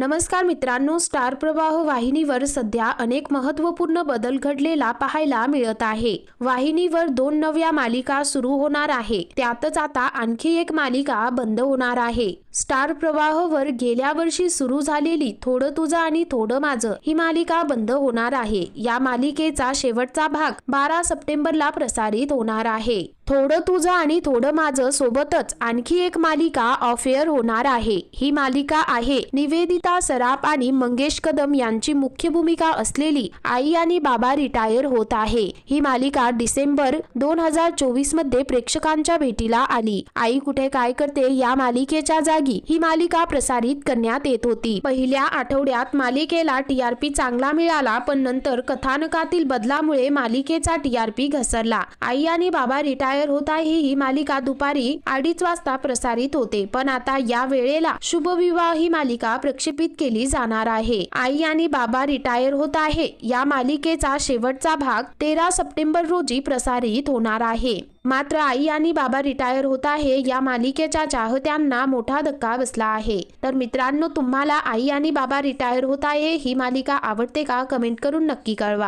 नमस्कार मित्रांनो स्टार प्रवाह वाहिनीवर सध्या अनेक महत्त्वपूर्ण बदल घडलेला पाहायला मिळत आहे. वाहिनीवर दोन नव्या मालिका सुरू होणार आहे. त्यातच आता आणखी एक मालिका बंद होणार आहे. स्टार प्रवाहवर गेल्या वर्षी सुरू झालेली थोडं तुझं आणि थोडं माझं ही मालिका बंद होणार आहे. या मालिकेचा शेवटचा भाग बारा सप्टेंबरला प्रसारित होणार आहे. थोडं तुझं आणि थोडं माझं सोबतच आणखी एक मालिका ऑफेअर होणार आहे. ही मालिका आहे निवेदिता सराफ आणि मंगेश कदम यांची मुख्य भूमिका असलेली आई आणि बाबा रिटायर होत आहे. ही मालिका डिसेंबर दोन हजार चोवीसमध्ये प्रेक्षकांच्या भेटीला आली. आई कुठे काय करते या मालिकेच्या जागी ही मालिका प्रसारित करण्यात येत होती. पहिल्या आठवड्यात मालिकेला टीआरपी चांगला मिळाला पण नंतर कथानकातील बदलामुळे मालिकेचा टीआरपी घसरला. आई आणि बाबा रिटायर होत आहे ही मालिका दुपारी अडीच वाजता प्रसारित होते. पण आता या वेळेला शुभविवाह ही मालिका प्रक्षेपित केली जाणार आहे. आई आणि बाबा रिटायर होत आहे. या मालिकेचा शेवटचा भाग तेरा सप्टेंबर रोजी प्रसारित होणार आहे. मात्र आई आणि बाबा रिटायर होत आहे या मालिकेच्या चाहत्यांना मोठा धक्का बसला आहे. तर मित्रांनो तुम्हाला आई आणि बाबा रिटायर होत आहे ही मालिका आवडते का? कमेंट करून नक्की कळवा.